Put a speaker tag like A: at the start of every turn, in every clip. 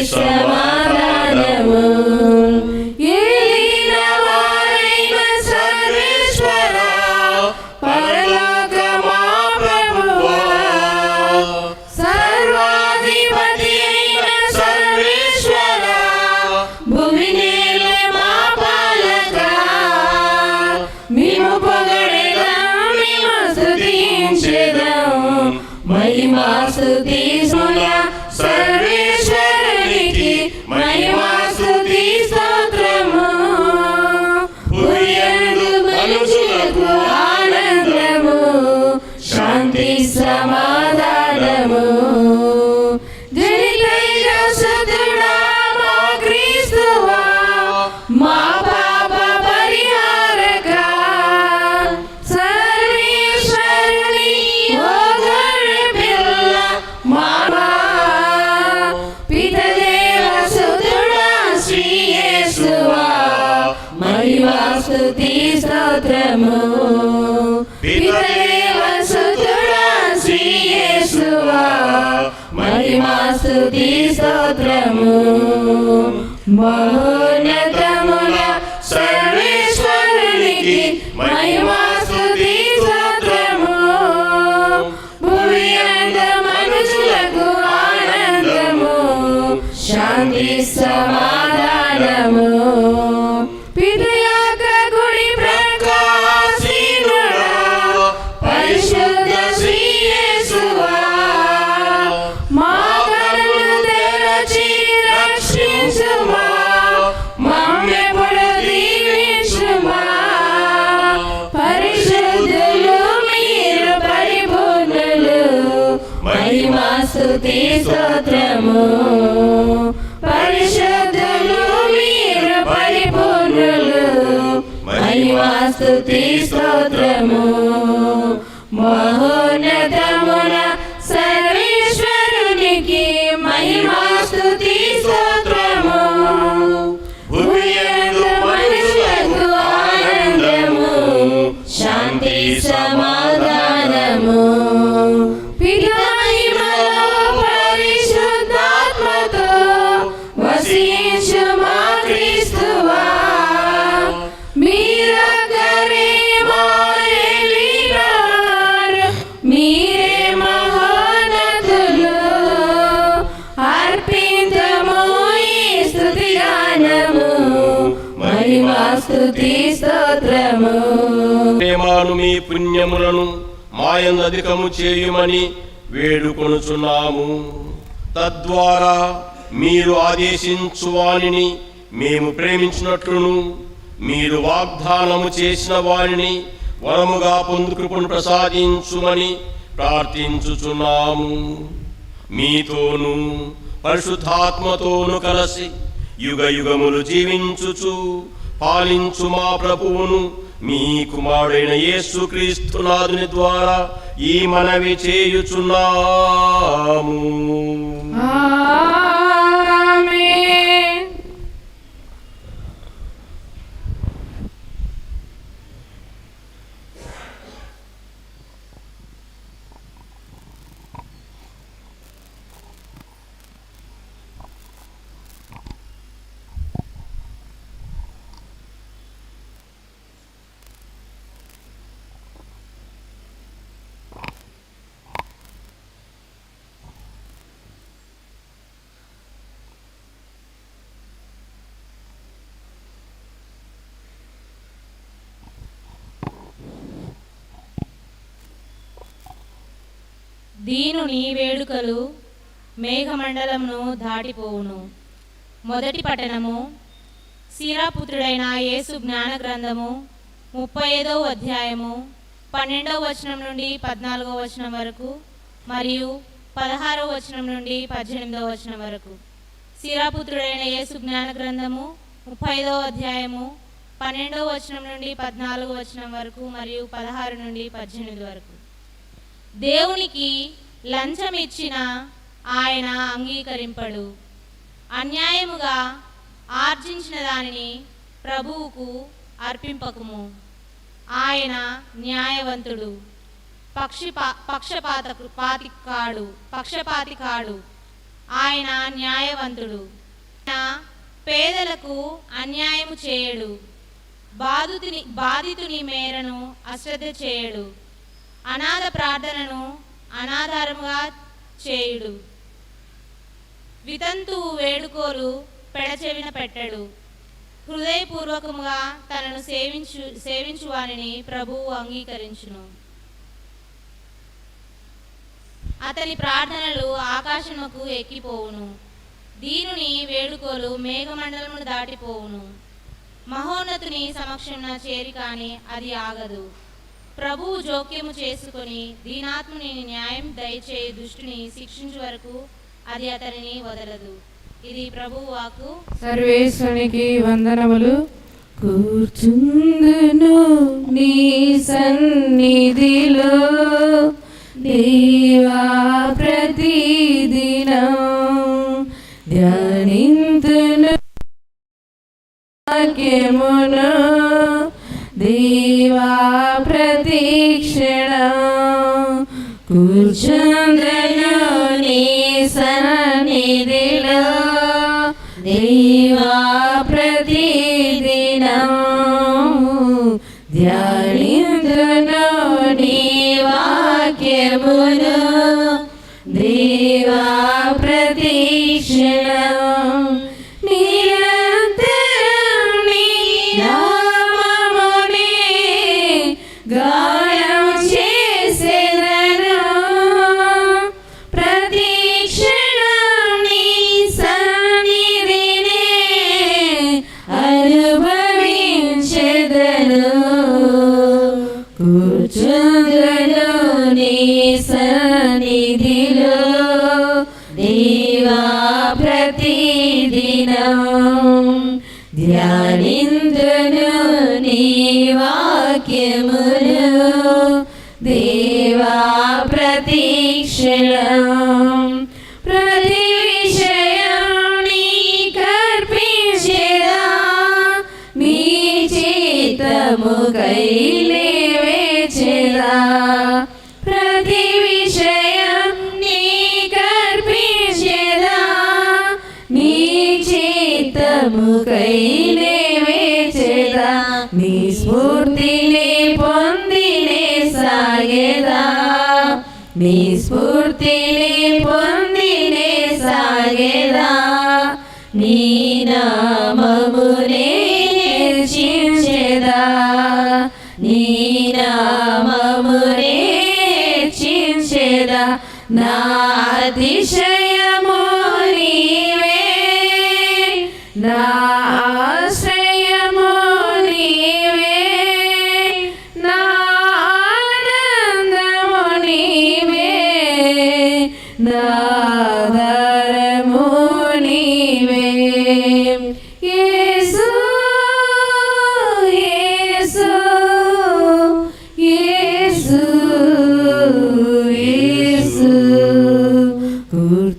A: Krishna. మహిమా స్తుతి స్తోత్రము బహు స్తుతి స్తోత్రము. పరిశుద్ధులు మీరు పరిపూర్ణులు. మహిమా స్తుతి స్తోత్రము. మహోన్నతమున స్తుతి స్తోత్రము
B: ప్రేమాను మీ పుణ్యములను మాయందు అధికము చేయుమని వేడుకొనుచున్నాము. తద్వారా మీరు ఆదేశించు వాణిని మేము ప్రేమించినట్లును మీరు వాగ్దానము చేసిన వారిని వరముగా పొందుకృపను ప్రసాదించుమని ప్రార్థించుచున్నాము. మీతోను పరిశుద్ధాత్మతోను కలసి యుగ యుగములు జీవించుచు పాలించు మా ప్రభువును మీ కుమారుడైన యేసుక్రీస్తునాథుని ద్వారా ఈ మనవి చేయుచున్నాము.
C: దీనుని వేడుకలు మేఘమండలమును దాటిపోవును. మొదటి పట్టణము సీరాపుత్రుడైన యేసు జ్ఞాన గ్రంథము ముప్పై ఐదవ అధ్యాయము పన్నెండవ వచనం నుండి పద్నాలుగవ వచనం వరకు మరియు పదహారవ వచనం నుండి పద్దెనిమిదవ వచనం వరకు. సీరాపుత్రుడైన యేసు జ్ఞాన గ్రంథము ముప్పై ఐదవ అధ్యాయము పన్నెండవ వచనం నుండి పద్నాలుగు వచనం వరకు మరియు పదహారు నుండి పద్దెనిమిది వరకు. దేవునికి లంచం ఇచ్చిన ఆయన అంగీకరింపడు. అన్యాయముగా ఆర్జించిన దానిని ప్రభువుకు అర్పింపకము. ఆయన న్యాయవంతుడు పక్షిపా పక్షపాత పాతి కాడు పక్షపాతి కాడు ఆయన న్యాయవంతుడు పేదలకు అన్యాయము చేయడు. బాధితుని బాధితుని మేరను అశ్రద్ధ చేయడు. అనాథ ప్రార్థనను అనాధారముగా చేయుడు. వితంతువు వేడుకోలు పెడచెవిన పెట్టడు. హృదయపూర్వకముగా తనను సేవించు సేవించు వారిని ప్రభువు అంగీకరించును. అతని ప్రార్థనలు ఆకాశముకు ఎక్కిపోవును. దీనుని వేడుకోలు మేఘమండలమును దాటిపోవును. మహోన్నతుని సమక్షమున చేరి కానీ అది ఆగదు. ప్రభువు జోక్యము చేసుకొని దీనాత్ముని న్యాయం దయచే దుష్టుని శిక్షించు వరకు అది అతనిని వదలదు. ఇది ప్రభువు వాకు
A: సర్వేశ్వనికి వందనములు. కూర్చుందును నీ సన్నిధిలో. దేవా ప్రతిదినం ధ్యానింతును. వాక్యమును. దేవా ప్రతీక్షణ కూర్చుందును నీ సన్నిధిలో దేవా ప్రతిదినం ధ్యానిందును నీ వాక్యమును దేవా నీ స్ఫూర్తిని పొందినే సాగేదా? నీ నామమునే చించేదా నీ నామమునే చించేదా నా అతిశయ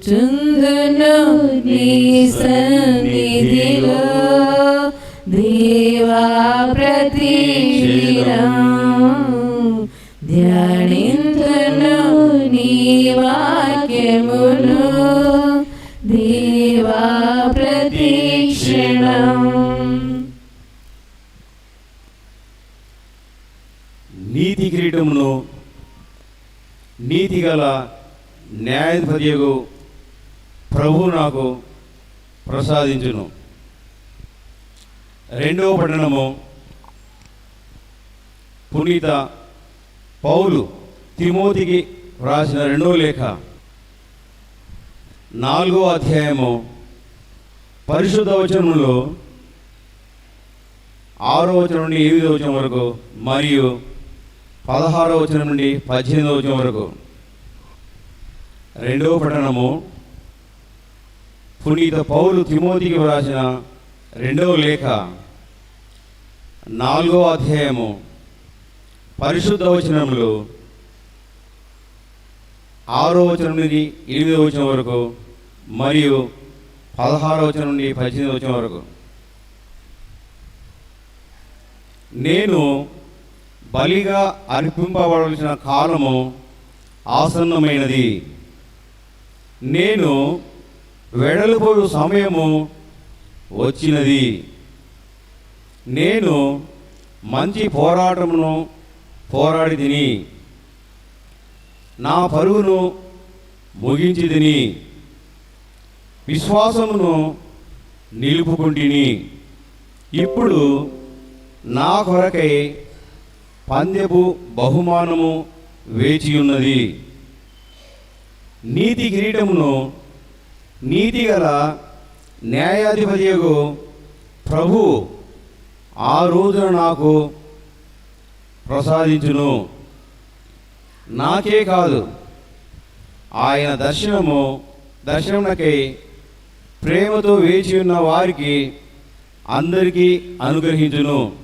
A: కూర్చుందును నీ సన్నిధిలో దేవా ప్రతిదినం ధ్యానిందును నీ వాక్యమును. దేవా ప్రతిక్షణం
D: నీతి కిరీటమును నీతిగల న్యాయాధిపతియగు ప్రభు నాకు ప్రసాదించును. రెండవ పట్టణము పునీత పౌలు తిమోతికి వ్రాసిన రెండవ లేఖ. నాలుగో అధ్యాయము పరిశుద్ధ వచనములో ఆరో వచనం నుండి ఎనిమిదో వచనం వరకు మరియు పదహారో వచనం నుండి పద్దెనిమిదో వచనం వరకు. రెండవ పట్టణము పునీత పౌలు తిమోతికి వ్రాసిన రెండవ లేఖ. నాలుగో అధ్యాయము పరిశుద్ధ వచనములు. ఆరో వచనం నుండి ఎనిమిదో వచనం వరకు మరియు పదహారో వచనం నుండి పద్దెనిమిది వచనం వరకు. నేను బలిగా అర్పింపబడవలసిన కాలము ఆసన్నమైనది. నేను వెడలిపోయు సమయము వచ్చినది. నేను మంచి పోరాటమును పోరాడి తిని నా పరుగును ముగించి తిని విశ్వాసమును నిలుపుకుంటుని. ఇప్పుడు నా కొరకై పందెపు బహుమానము వేచియున్నది. నీతి కిరీటమును నీతిగల న్యాయాధిపతియగు ప్రభు ఆ రోజున నాకు ప్రసాదించును. నాకే కాదు ఆయన దర్శనము దర్శనమునకై ప్రేమతో వేచి ఉన్న వారికి అందరికీ అనుగ్రహించును.